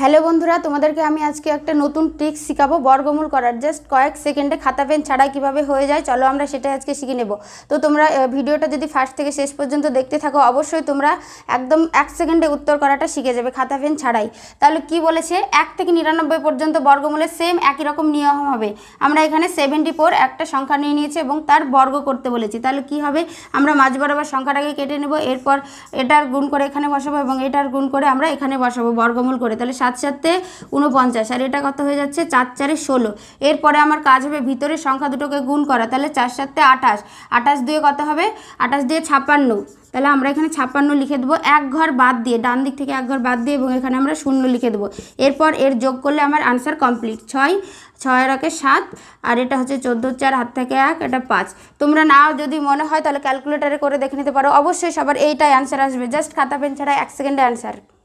Hello বন্ধুরা, তোমাদেরকে আমি আজকে একটা নতুন ট্রিক্স শেখাবো। বর্গমূল করার জাস্ট কয়েক সেকেন্ডে খাতা পেন ছাড়া কীভাবে হয়ে যায়, চলো আমরা সেটা আজকে শিখে নেব। তো তোমরা ভিডিওটা যদি ফার্স্ট থেকে শেষ পর্যন্ত দেখতে থাকো, অবশ্যই তোমরা একদম এক সেকেন্ডে উত্তর করাটা শিখে যাবে খাতা পেন ছাড়াই। তাহলে কি বলেছে? এক থেকে নিরানব্বই পর্যন্ত বর্গমূলের সেম একই রকম নিয়ম হবে। আমরা এখানে সেভেন্টি ফোর একটা সংখ্যা নিয়ে নিয়েছি এবং তার বর্গ করতে বলেছি। তাহলে কি হবে? আমরা মাঝ বরাবর সংখ্যাটাকে কেটে নেব, এরপর এটার গুণ করে এখানে বসাবো এবং এটার গুণ করে আমরা এখানে বসাবো বর্গমূল করে। তাহলে সাত সাতে উনপঞ্চাশ আর এটা কত হয়ে যাচ্ছে? চার চারে ষোলো। এরপরে আমার কাজ হবে ভিতরের সংখ্যা দুটোকে গুণ করা, তাহলে চার সাতে আঠাশ। আঠাশ দিয়ে কত হবে? আঠাশ দিয়ে ছাপ্পান্ন তাহলে আমরা এখানে ছাপ্পান্ন লিখে দেবো। এক ঘর বাদ দিয়ে, ডান দিক থেকে এক ঘর বাদ দিয়ে এবং এখানে আমরা শূন্য লিখে দেবো। এরপর এর যোগ করলে আমার আনসার কমপ্লিট ছয় ছয় রাখে সাত, আর এটা হচ্ছে চোদ্দ, চার, হাত থেকে এক, এটা পাঁচ। তোমরা নাও যদি মনে হয়, তাহলে ক্যালকুলেটারে করে দেখে নিতে পারো। অবশ্যই সবার এইটাই অ্যান্সার আসবে। জাস্ট খাতা, পেন ছাড়া এক সেকেন্ডে অ্যান্সার